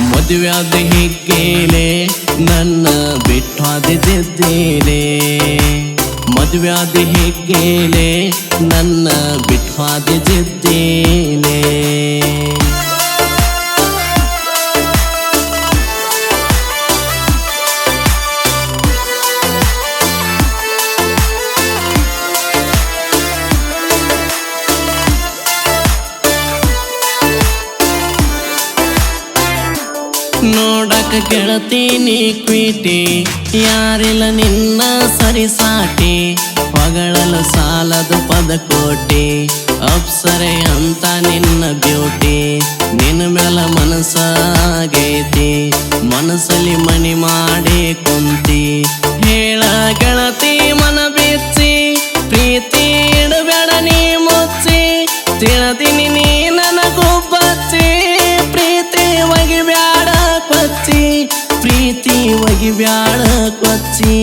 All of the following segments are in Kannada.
ಮದುವ್ಯಾದ ಹಿಗ್ಗೇಲೆ ನನ್ನ ಬಿಟ್ಟು ದಿದ್ದೇಲೆ. ಮದುವೆಯಾದ ಹಿಗ್ಗೇಲೆ ನನ್ನ ಬಿಟ್ಟು ಹಾದಿದ್ದೇಲೆ ನೋಡಕ ಗೆಳತೀನಿ ಕ್ವೀಟಿ ಯಾರಿಲ್ಲ ನಿನ್ನ ಸರಿಸಾಟಿ ಹೊಗಳಲು ಸಾಲದು ಪದಕೋಟಿ ಅಪ್ಸರೆ ಅಂತ ನಿನ್ನ ಬ್ಯೂಟಿ. ನಿನ್ನ ಮೇಲ ಮನಸ್ಸಾಗೈತಿ. ಮನಸ್ಸಲ್ಲಿ ಮಣಿ ಮಾಡಿ ಕುಂತಿ. ಹೇಳ ಗೆಳತಿ ಮನ ಬಿಚ್ಚಿ. ಪ್ರೀತಿ ಇಡಬೇಡ ನೀ ಮುಚ್ಚಿ. ತಿಳದಿನಿ ನೀ ಪ್ರೀತಿ ಬ್ಯಾಳ ಕೊಚ್ಚಿ.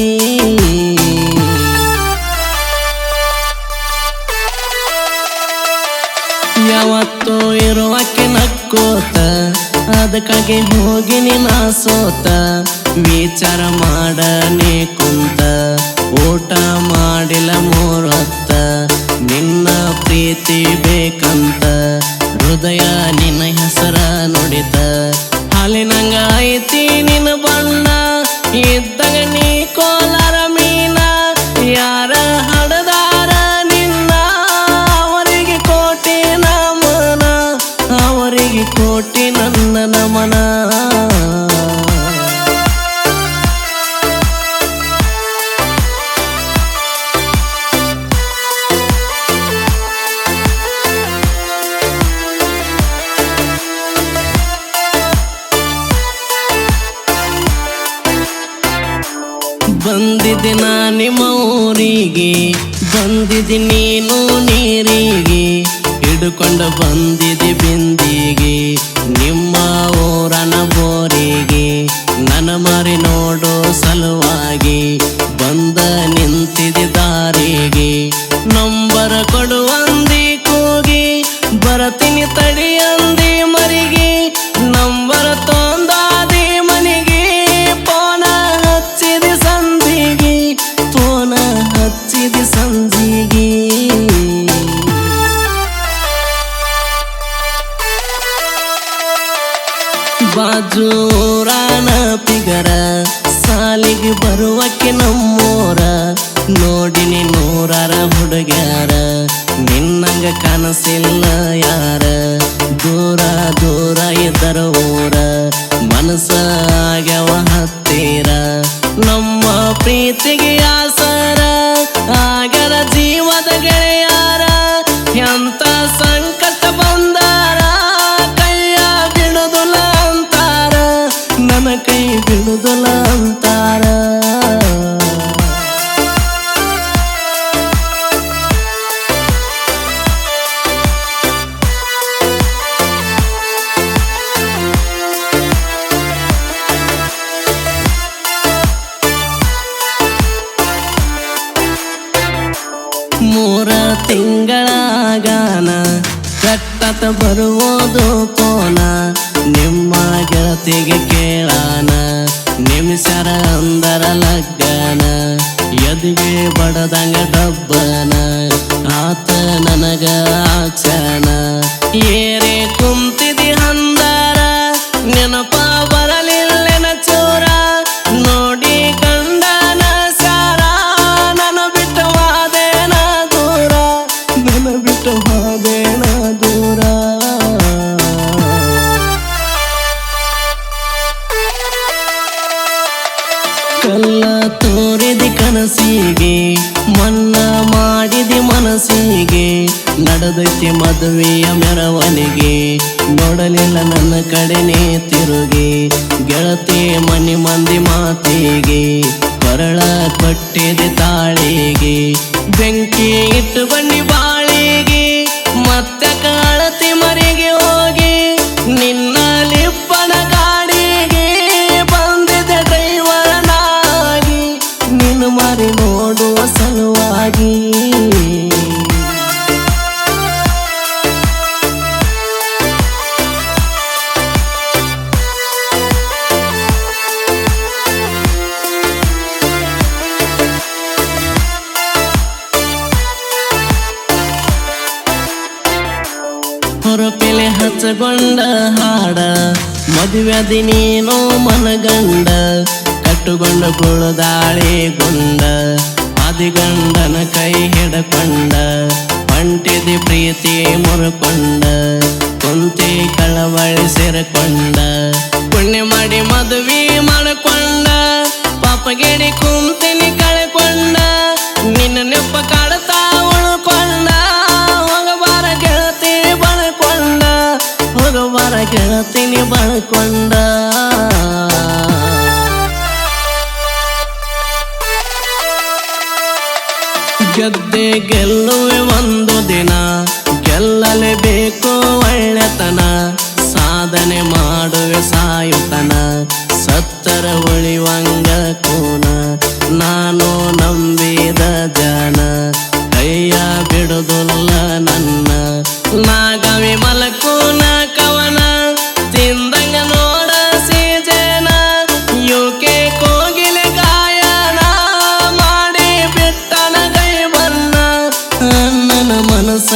ಯಾವತ್ತೋ ಇರುವಕ್ಕೆ ನಕ್ಕೋತ, ಅದಕ್ಕಾಗಿ ಹೋಗಿ ನಾ ಸೋತ. ವಿಚಾರ ಮಾಡನೆ ಕುಂತ, ಊಟ ಮಾಡಿಲ್ಲ ಮೂರೊತ್ತ. ನಿನ್ನ ಪ್ರೀತಿ ಬೇಕಂತ, ಹೃದಯ ನಿನ್ನ ಹೆಸರ ನುಡಿತ. ಹಾಲಿನಂಗ ನಿನ್ನ ಬಣ್ಣ ಇದ್ದಾಗ ನೀ ಕೋಲಾರ ಊರಿಗೆ ಬಂದಿದ್ದೆ ನೀನು ನೀರಿಗೆ ಹಿಡ್ಕೊಂಡು ಬಂದಿದ್ದೆ ಬರುವಕ್ಕೆ ನಮ್ಮೋರ ನೋಡಿನಿ ನೂರಾರ ಹುಡುಗ್ಯಾರ. ನಿನ್ನಂಗ ಕನಸಿಲ್ಲ ಯಾರ? ದೂರ ದೂರ ಇದ್ದರ ಊರ. ಮನಸ್ಸಾಗ್ಯವ ಹತ್ತಿರ. ನಮ್ಮ ಪ್ರೀತಿಗೆ ಆಸರ ಬರುವುದು ಕೋನ ನಿಮ್ಮ ಗೆಳತಿಗೆ ಕೇಳಾನ. ನಿಮಿಷರ ಅಂದರ ಲಗ್ಗನ. ಎದುಗೆ ಬಡದಂಗ ಡಬ್ಬನ. ಆತ ನನಗ ಆಚನ ಏರೆ ಕುಂತಿದಿ ಕನಸಿಗೆ ಮನ್ನ ಮಾಡಿದೆ ಮನಸ್ಸಿಗೆ, ನಡೆದೈತಿ ಮದುವೆಯ ಮೆರವಣಿಗೆ. ನೋಡಲಿಲ್ಲ ನನ್ನ ಕಡೆನೇ ತಿರುಗಿ, ಗೆಳತಿ ಮನೆ ಮಂದಿ ಮಾತಿಗೆ. ಕೊರಳ ಕೊಟ್ಟಿದೆ ತಾಳಿಗೆ, ಬೆಂಕಿ ಇಟ್ಟು ಬನ್ನಿ ಬಾಳಿಗೆ. ಮತ್ತೆ ಮದುವೆದಿ ನೀನು ಮನಗಂಡ, ಕಟ್ಟುಗೊಂಡು ಕುಳುದಾಳಿ ಗುಂಡ, ಆದಿಗಂಡನ ಕೈ ಹಿಡಕೊಂಡ ಹೊಂಟಿದಿ ಪ್ರೀತಿ ಮುರುಕೊಂಡ, ಕುಂತಿ ಕಳವಳಿ ಸೇರಿಕೊಂಡ. ಪುಣ್ಯ ಮಾಡಿ ಮದುವೆ ಮಾಡಿಕೊಂಡ ಪಾಪಗೇಡಿ ಕುಂತಿನಿ ಕಳ್ಕೊಂಡ, ನಿನ್ನ ನೆಪ್ಪ ಗೆಳತಿನಿ ಬಳ್ಕೊಂಡ ಗೆದ್ದೆ ಗೆಲ್ಲುವೆ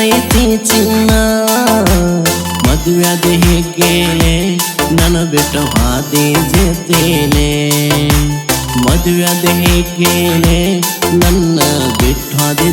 ಮನಸ್ಸೈತಿ ಚಿನ್ನ. ಮದುವೆದ ಹೇಗೆ? ನನ್ನ ಬಿಟ್ಟು ಹಾದಿ ಮದುವೆ ಮದುವೆದ ಹೇಗೆ? ನನ್ನ ಬಿಟ್ಟು ಹಾದಿ